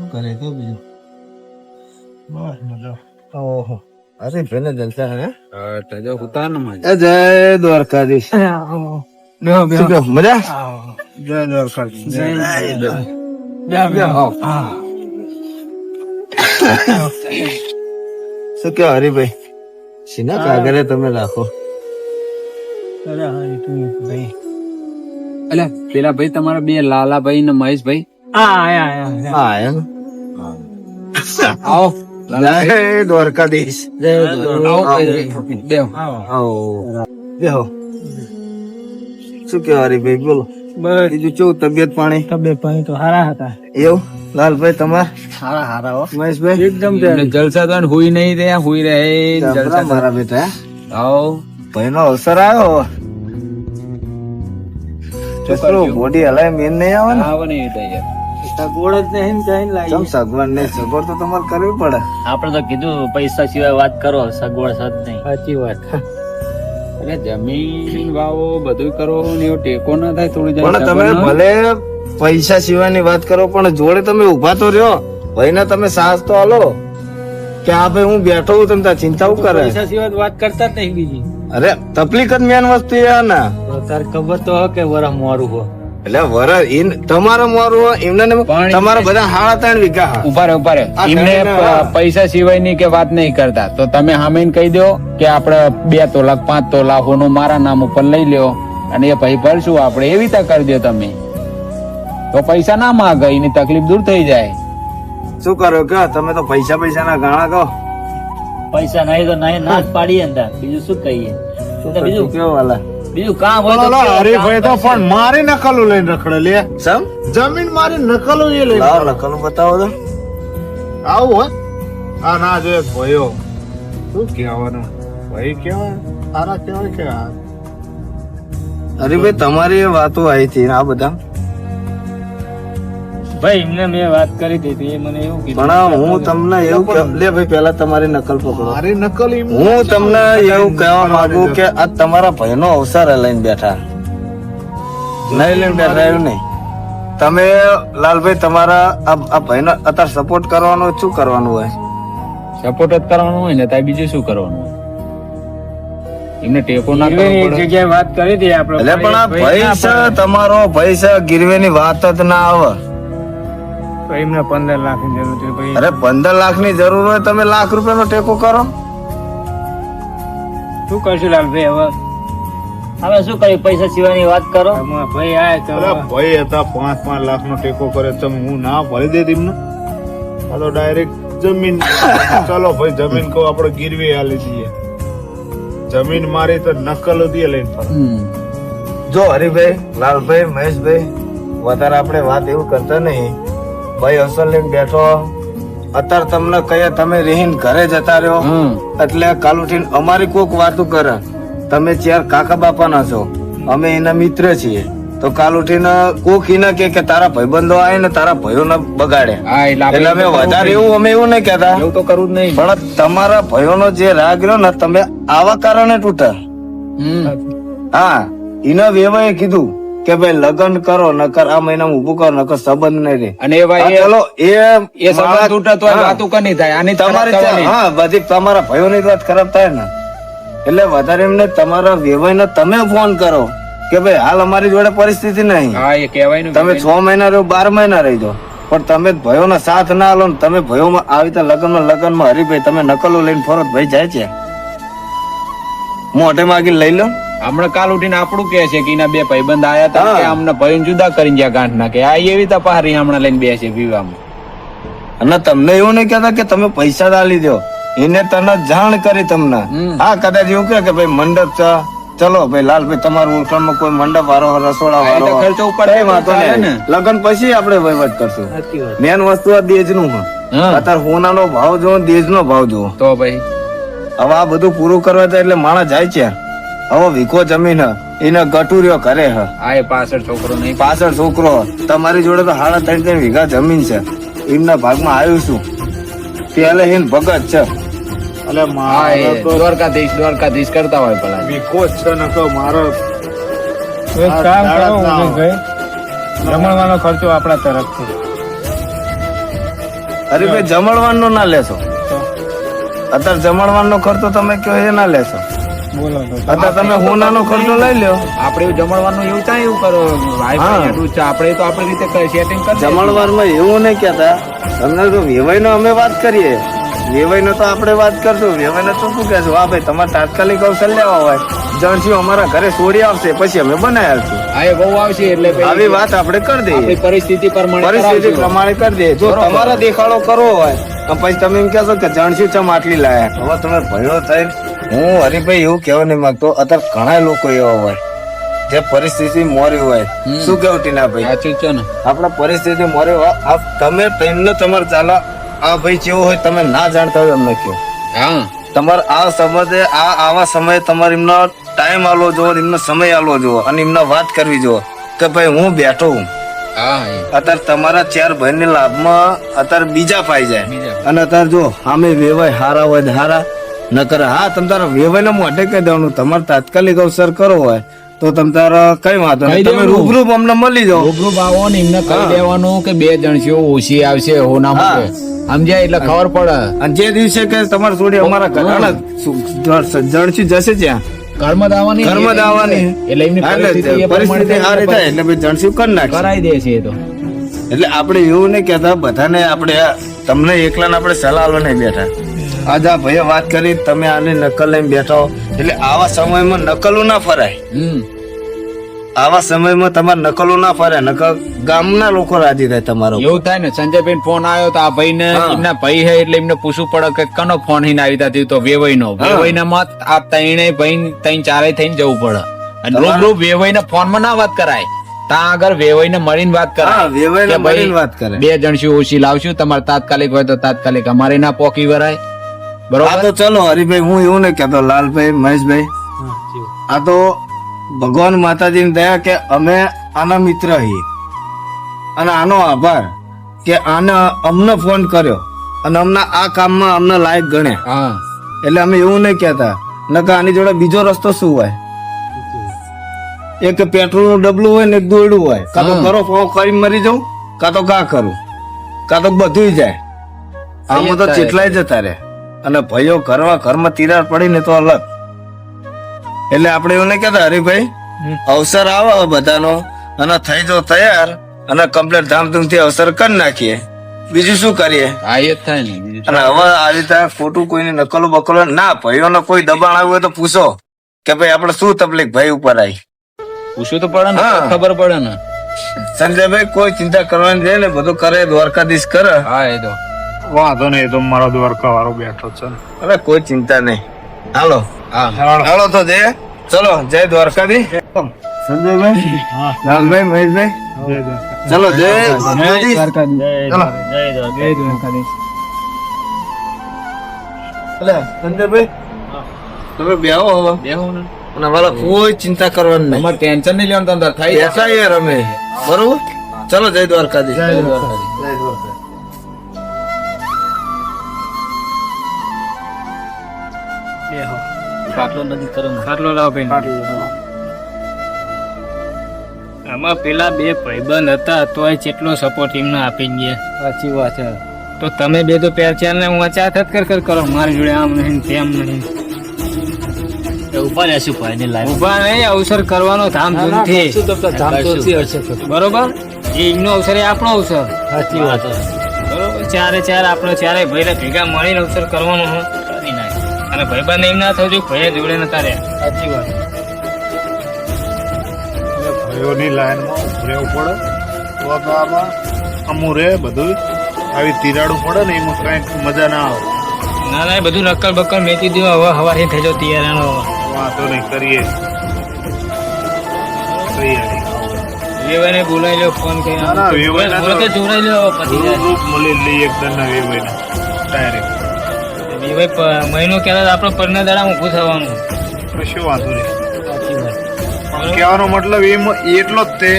શું કરે કે બીજું? બસ મજા. ઓહો. અરે ભાઈને જલસા હે? તજો ઉતાર ને જય દ્વારકાધીશ. મજા? જય દ્વારકાધીશ. શું કહો હરિભાઈ? શીના કાગરે તમે રાખો? અલ્યા પેલા ભાઈ તમારા બે લાલાભાઈ ને મહેશભાઈ હા એમ? આવો. જય દ્વારકાધીશ. જય આવો. બેહો. શું કહો હરિભાઈ બોલો. બીજું કેવું તબિયત પાણી? તબિયત પાણી તો સારા હતા. એવું? લાલભાઈ તમાર? હો. મહેશભાઈ? એકદમ જલસા તો હુઈ નહીં રહ્યા હુઈ રહે જલસા મારા બેટા આવો. ભાઈ નો અવસર આવ્યો બોડી હલાય મેન નહીં આવે ને આવો નહીં તો યાર સગવડ જ નહીં કઈ લાવી ચમ સગવડ ને સગવડ તો તમારે કરવી પડે. આપણે તો કીધું પૈસા સિવાય વાત કરો સગવડ સદ નહીં. સાચી વાત. અરે જમીન વાવો બધું કરો ને ટેકો ના થાય થોડી પણ તમે ભલે પૈસા સિવાયની વાત કરો પણ જોડે તમે ઊભા તો રહ્યો. ભાઈને તમે સાહસ તો આલો. કે આ ભાઈ હું બેઠો હું તમને ચિંતા કરે? પૈસા સિવાય વાત કરતા જ નહીં બીજી. અરે તકલીફ જ મેન વસ્તુ એ ના તાર ખબર તો હો કે વરા મોરું હો. એટલે વરસ ઇન તમારે મારું એમને તમારા બધા હાડા ત્રણ વીઘા. ઊભા રહે ઊભા રહે. એમને પૈસા સિવાયની કે વાત નહીં કરતા. તો તમે સામે કહી દો કે આપણે બે તોલાક પાંચ તોલા હોનું મારા નામ ઉપર લઈ લ્યો અને એ ભાઈ ભરશું આપણે. એવી રીતે કરી દો તમે. તો પૈસા ના માગે એની તકલીફ દૂર થઈ જાય. શું કરો કે તમે તો પૈસા પૈસા ના ગાણા કહો? પૈસા નહીં તો નહીં ના જ પાડીએ અંદર. બીજું શું કહીએ? તો બીજું? કેવું વાલા? બીજું કામ હોય તો હરીફાઈ તો પણ મારી નકલો લઈને રખડે લે. સમ? જમીન મારી નકલો એ લઈ લાવ નકલું બતાવો તો. આવું હોય? આ ના જો ભયો. શું કહેવાનું? ભાઈ કેવાય સારા કેવાય કે ભાઈ તમારી એ વાતો આવી હતી આ બધા. ભાઈ એમને મેં વાત કરી હતી મને એવું કીધું. પણ હું તમને એવું કે લે ભાઈ પેલા તમારી નકલ પકડો. અરે નકલ હું તમને એવું કહેવા માંગુ કે આ તમારા ભાઈનો અવસર લઈને બેઠા. નહીં લઈને બેઠા એવું નહીં. તમે લાલભાઈ તમારા આ ભાઈ ભાઈનો અત્યારે સપોર્ટ કરવાનો શું કરવાનું હોય? સપોર્ટ જ કરવાનું હોય ને ત્યાં બીજું શું કરવાનું હોય? એમને ટેકો ના જગ્યાએ વાત કરી હતી આપણે પણ આ ભાઈ છે તમારો ભાઈ છે ગીરવેની વાત જ ના આવે. એમને પંદર લાખની જરૂર છે. ભાઈ અરે પંદર લાખની જરૂર હોય તમે લાખ રૂપિયાનો ટેકો કરો. શું કરશું લાલભાઈ હવે? હવે શું કરી પૈસા સિવાયની વાત કરો. ભાઈ આ અરે ભાઈ હતા પાંચ પાંચ લાખ નો ટેકો કરે તમે હું ના ભરી દે તેમને. આ તો ડાયરેક્ટ જમીન. ચાલો ભાઈ જમીન કહો આપણે ગીરવી આલી દઈએ. જમીન મારી તો નકલો દે લઈને ફરે. જો હરિભાઈ લાલભાઈ મહેશભાઈ વધારે આપણે વાત એવું કરતા નહીં. ભાઈ અસલ લઈને બેઠો. અત્યારે તમને કહીએ તમે રહીને ઘરે જતા રહ્યો. એટલે કાલ ઉઠીને અમારી કોક વાતો કરે. તમે ચાર કાકા બાપાના છો. અમે એના મિત્ર છીએ. તો કાલ ઉઠીને કોક એને કે કે તારા ભાઈબંધો આવે ને તારા ભાઈઓને બગાડે. એટલે અમે વધારે એવું અમે એવું નહીં કહેતા. એવું તો કરવું જ નહીં. પણ તમારા ભાઈઓનો જે રાગ રહ્યો ને તમે આવા કારણે તૂટે. હા એના વેવાએ કીધું. કે ભાઈ લગ્ન કરો નકર આ મહિનામાં ઉભું કરો નકર સંબંધ નહીં. રે અને એ ભાઈ ચલો એ એ સંબંધ તૂટે તો. વાતું કની થાય આની તમારી. હા બધી તમારા ભાઈઓની વાત ખરાબ થાય ને. એટલે વધારે એમને તમારા વેવાઈને તમે ફોન કરો કે ભાઈ હાલ અમારી જોડે પરિસ્થિતિ નહીં. હા એ કહેવાય ને તમે છ મહિના રહ્યો બાર મહિના રહી દો પણ તમે ભાઈઓનો સાથ ના લો ને તમે ભયોમાં આવી રીતે લગ્નમાં લગ્નમાં હરીભાઈ તમે નકલો લઈને ફરો ભાઈ જાય છે. મોઢે માગી લઈ લો. હમણાં કાલ ઉઠીને આપણું કે છે કે એના બે ભાઈબંધ આયા હતા કે અમને ભાઈ જુદા કરીને ગયા ગાંઠ ના કે આ એવી તપારી હમણાં લઈને બેસે વિવાહમાં અને તમને એવું નહીં કહેતા કે તમે પૈસા ડાલી દો. એને તને જાણ કરી તમને. હા કદાચ એવું કે કે ભાઈ મંડપ છે. ચલો ભાઈ લાલભાઈ તમારું ઓળખાણમાં કોઈ મંડપ વાળો રસોડા વાળો ખર્ચો ઉપર કઈ વાંધો નહીં. ને. લગ્ન પછી આપણે વહીવટ કરશું. મેન વસ્તુ આ દેજનું અત્યારે અત્યારે હોનાનો ભાવ જોવો દેજ નો ભાવ જોવો તો ભાઈ. હવે આ બધું પૂરું કરવા જાય એટલે માણસ જાય છે. હવે વીખો જમીન હ, એને ગટુર્યો કરે હ. આ એ પાછળ છોકરો નહીં. પાછળ છોકરો તમારી જોડે તો હાડા ત્રણ ત્રણ વીઘા જમીન છે. એમના ભાગમાં આવ્યું છું. પેલે હિન ભગત છે. એટલે મારો તો દ્વારકાધીશ દ્વારકાધીશ કરતા હોય પેલા વિકો છે ને કહો મારો એક કામ કરો ઉમેશભાઈ. જમણવાનો ખર્ચો આપણા તરફથી. હરીભાઈ જમણવાનો ના લેશો. અત્યારે જમણવાનો ખર્ચો તમે કહો એ ના લેશો. બોલો અત્યારે તમે હોનાનો ખર્ચો લઈ લ્યો. આપણે જમણવાનું એવું ચાય એવું કરો. હા. વાઈફાઈ એટલું છે આપણે તો આપણી રીતે સેટિંગ કરી જમણવારમાં એવું નહીં કહેતા. તમને તો વેવાઈ અમે વાત કરીએ. વેવાઈ તો આપણે વાત કરશું. વેવાઈ નો તો શું કહેશું? હા ભાઈ તમારે તાત્કાલિક અવસર લેવા હોય. જણસી અમારા ઘરે છોડી આવશે પછી અમે બનાવી આવશું બહુ આવશે એટલે આવી વાત આપણે કરી દઈએ. પરિસ્થિતિ પ્રમાણે પરિસ્થિતિ પ્રમાણે કરી દઈએ. જો તમારા દેખાડો કરવો હોય તો પછી તમે એમ કહેશો કે જણસી ચમ આટલી લાયા? હવે તમે ભયો થઈને હું હરિભાઈ એવું કહેવા નહીં માંગતો અત્યારે ઘણા લોકો એવા હોય જે પરિસ્થિતિ મોરી હોય. શું કેવું ટીનાભાઈ? સાચું છે ને. આપણા પરિસ્થિતિ મોરી હોય આ તમે તેમને તમારે ચાલા આ ભાઈ જેવો હોય તમે ના જાણતા હોય એમને કહો હા. તમારે આ સમયે આ આવા સમયે તમારે એમનો ટાઈમ આલો જોવો એમનો સમય આલો જોવો અને એમને વાત કરવી જોવો કે ભાઈ હું બેઠો હું. અત્યારે તમારા ચાર ભાઈને લાભમાં અત્યારે બીજા પાઈ જાય. અને અત્યારે જો આમે વેવાય હારા હોય હારા નકર હા તમ તારા વેવાય મોઢે કહી દેવાનું. તમારે તાત્કાલિક અવસર કરો હોય તો તમ તારા કઈ વાંધો નહીં. તમે રૂબરૂ અમને મળી જાઓ. રૂબરૂ આવો ને એમને કહી દેવાનું કે બે જણસીઓ ઓછી આવશે હો ના. મૂકે. એટલે ખબર પડે. અને જે દિવસે કે તમારે થોડી અમારા ઘરના જણસી જશે ત્યાં ઘરમાં જ આવવાની? ને ઘરમાં જ આવવાની. એટલે એમની પરિસ્થિતિ સારી થાય એટલે ભાઈ જણસી કરી નાખશે? કરાઈ દે છે તો. એટલે આપણે એવું નહીં કહેતા બધાને આપણે તમને એકલાને આપણે સલાહ નહીં બેઠા. આજ આ ભાઈએ વાત કરી તમે આની નકલ લઈને બેઠો એટલે આવા સમયમાં નકલો ના ફરાય. આવા સમયમાં તમારે નકલો ના ફરાય નકલ ગામના લોકો રાજી થાય તમારો એવું થાય ને સંજયભાઈ ફોન આવ્યો તો આ ભાઈ ને એમના ભાઈ હે એટલે એમને પૂછવું પડે કે કનો ફોન હિન આવી તા તો વેવાઈ નો. વેવાઈ ના મત આ તઈને ભાઈ તઈને ચારે થઈને જવું પડે. અને રૂબરૂ વેવાઈ ના ફોનમાં ના વાત કરાય. ત્યાં આગળ વેવાઈ ને મળીને વાત કરાય. વેવાઈને કે મળીને વાત કરે. બે જણસી ઓછી લાવશું તમારે તાત્કાલિક હોય તો તાત્કાલિક અમારે ના પોકી વરાય. આ તો ચલો હરિભાઈ હું એવું નહીં કહેતો લાલભાઈ મહેશભાઈ. આ તો ભગવાન માતાજીની દયા કે અમે આના મિત્ર છીએ અને આનો આભાર કે આને અમને ફોન કર્યો અને અમને આ કામમાં અમને લાયક ગણે હા. એટલે અમે એવું નહીં કહેતા. નકા આની જોડે બીજો રસ્તો શું હોય? એક પેટ્રોલનું ડબલું હોય ને એક દોરડું હોય. કાં તો. કરો ફો કરી મરી જાઉં કાં તો કા કરું કાં તો બધું જાય. આમાં તો જેટલાય ચેટલાય જતા રહે. અને ભાઈઓ ઘરમાં ઘરમાં તિરાડ પડી ને તો અલગ. એટલે આપણે એવું નહીં કહેતા હરીભાઈ અવસર આવે બધાનો અને થઈ જાવ તૈયાર અને કમ્પ્લીટ ધામધૂમથી અવસર કરી નાખીએ. બીજું શું કરીએ? હા એ થાય ને અને હવે આ રીતે ખોટું કોઈની નકલો બકલો ના ભાઈઓને કોઈ દબાણ આવ્યું હોય તો પૂછો કે ભાઈ આપણે શું તકલીફ ભાઈ ઉપર આવી? પૂછવું તો પડે ને ખબર પડે ને. સંજયભાઈ કોઈ ચિંતા કરવાની છે ને બધું કરે દ્વારકાધીશ કરે. હા એ તો. વાંધો નહીં તો મારો દ્વારકા વાળો બેઠો છે. અરે કોઈ ચિંતા નહીં. હાલો હા. હાલો. તો જય. ચલો જય દ્વારકાધીશ સંજયભાઈ? લાલભાઈ મહેશભાઈ. ચલો જય દ્વારકાધીશ. ચલો. જય દ્વારકાધીશ. એટલે સંજયભાઈ તમે બેહો હવે. બેહો ને અને મારા કોઈ ચિંતા કરવાની નહીં. તમારે ટેન્શન નહીં લેવાનું તમારે થાય. એસા એ રમે બરોબર? ચલો જય દ્વારકાધીશ. જય દ્વારકાધીશ. ખાટલો નથી કરો પાટલો લાવો ભાઈ આમાં પેલા બે ભાઈબંધ હતા તોય જેટલો સપોર્ટ એમને આપી ગયા. સાચી વાત છે. તો તમે બે તો પહેચાન ને હું ચા થત કર કર કરો. મારી જોડે આમ નહીં તેમ નહીં. ઊભા રહેશું ભાઈ ને લાઈવ ઊભા નહીં અવસર કરવાનો બરોબર? એ એમનો અવસર એ આપણો અવસર. સાચી વાત છે. બરોબર? ચારે ચાર આપણો ચારે ભાઈને ભેગા મળીને અવસર કરવાનો હોય અને ભાઈબંધ એમ ના થયું ભાઈ જોડે નતા રહ્યા સાચી વાત. ભાઈઓની લાઈનમાં રહેવું પડે. તો આમાં અમું રહે બધું. આવી તિરાડું પડે ને એમાં કઈ મજા ના આવે. ના ના બધું નક્કલ બક્કલ મેકી દીધું હવે હવારે થઈ જાવ તૈયાર નો વાંધો નહીં કરીએ. વેવાને બોલાઈ બોલાવી લ્યો ફોન કરી ના, ના, વેવાઈને તો- બોલો તો જોડાઈ લો પછી. રૂપ મળી લઈએ એકદમ ના વેવાને ડાયરેક્ટ. વેવાઈ ભાઈ મહિનો ક્યારે આપણે પરના દાડા ઊભું થવાનું. શું વાંધો નહીં. પણ કહેવાનો મતલબ એમ એટલો જ તે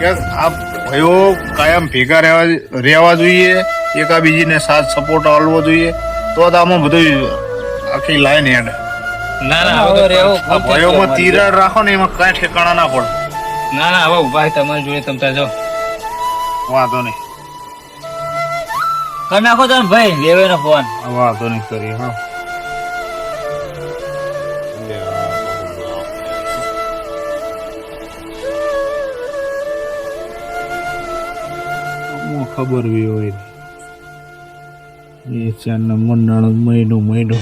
કે આ ભાઈઓ કાયમ ભેગા રહેવા રહેવા જોઈએ એકાબીજીને સાથ સપોર્ટ આલવો જોઈએ. તો જ આમાં બધું આખી લાઈન એડ ના ના હવે રહેવું આ ભાઈઓમાં તિરાડ રાખો ને એમાં કાંઈ ઠેકાણા ના પડે. ના ના હવે ઊભા તમારી જોડે તમતા જાઓ. વાંધો નહીં. કરી નાખો તમે ભાઈ વેવેનો ફોન. વાંધો નહીં કરી હા. ખબર બી હોય. એ નંબર નાણો મહિનો મહિનો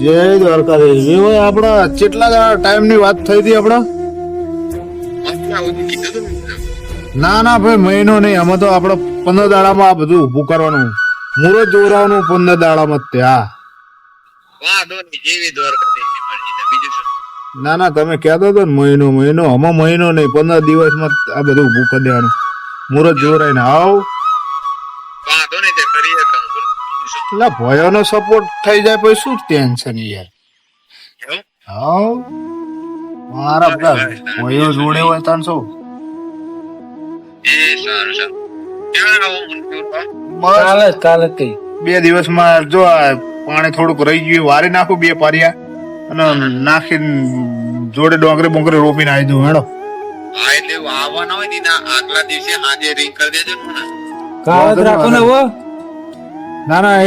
જય દ્વારકાધીશ. હોય આપડા કેટલા ટાઈમની વાત થઈ હતી આપડા ના ના ભાઈ મહિનો નહીં. આમાં તો આપડે પંદર દાડામાં આ બધું ઊભું કરવાનું. મુહૂર્ત જોવડાવવાનું પંદર દાડામાં ત્યાં ના ના તમે કહેતો હતો ને મહિનો મહિનો. આમાં મહિનો નહીં પંદર દિવસમાં આ બધું ઊભું કરી દેવાનું. મુહૂર્ત જોરાઈને આવ. એટલે ભયોનો સપોર્ટ થઈ જાય પછી શું ટેન્શન યાર? હાવ મારા બધા ભયો જોડે હોય તાન શું? બસ. કાલે કઈ. બે દિવસમાં જો આ પાણી થોડુંક રહી ગયું વારી નાખું બે પારિયા અને નાખીને જોડે ડોંગરે બોંગરે રોપીને આવી દઉં હેડો. કાલે રાખો ને હો. ના ના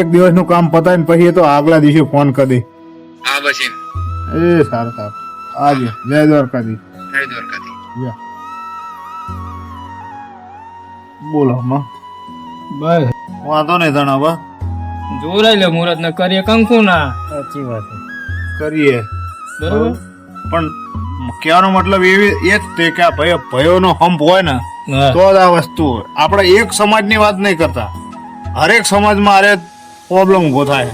એક દિવસનું કામ પતાવીને પછી એ તો આગલા દિવસે ફોન કરી દે. એ સારું સારું. આજે જય દ્વારકાધી જય બોલો માં બસ વાંધો નહીં તણા બા જોરાઈ લે મુહૂર્ત ને કરીએ કંકુ ના સાચી વાત કરીએ. બરોબર? પણ કહેવાનો મતલબ એવી એ જ તે કે આ ભય ભયોનો હંપ હોય ને. તો જ આ વસ્તુ હોય. આપણે એક સમાજની વાત નહીં કરતા. હરેક સમાજમાં અરે પ્રોબ્લેમ ઊભો થાય.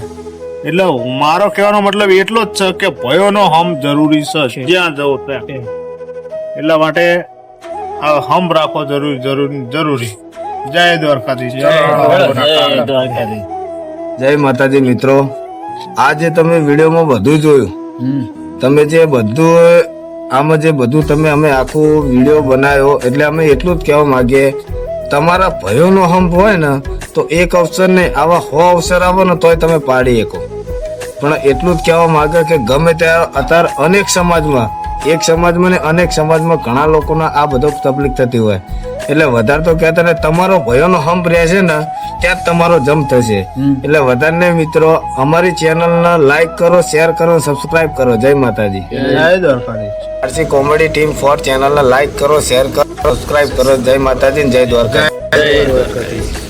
એટલે મારો કહેવાનો મતલબ એટલો જ છે કે ભયોનો હમ જરૂરી છે. જ્યાં જવું ત્યાં. એટલા માટે હમ રાખો જરૂર જરૂરી જરૂરી. જય દ્વારકાધીશ. જય જય દ્વારકાધીશ. જય માતાજી મિત્રો. આજે તમે વિડીયોમાં બધું જોયું. તમે જે બધું આમાં જે બધું તમે અમે આખું વીડિયો બનાવ્યો એટલે અમે એટલું જ કહેવા માંગીએ તમારા ભયોનો હંપ હોય ને તો એક અવસર નહીં આવા હો અવસર આવો ને તોય તમે પાડી શકો. પણ એટલું જ કહેવા માંગે કે ગમે ત્યારે અત્યારે અનેક સમાજમાં એક સમાજમાં ને અનેક સમાજમાં ઘણા લોકોના આ બધો તકલીફ થતી હોય. એટલે વધારે તો કહેતા ને તમારો ભયોનો હંપ રહેશે ને ત્યાં જ તમારો જમ થશે. એટલે વધારે મિત્રો અમારી ચેનલને લાઈક કરો શેર કરો સબસ્ક્રાઇબ કરો. જય Mataji. RC comedy team four ચેનલને લાઈક કરો શેર કરો સબસ્ક્રાઇબ કરો. જય માતાજી જય દ્વારકા જય દ્વારકાધીશ.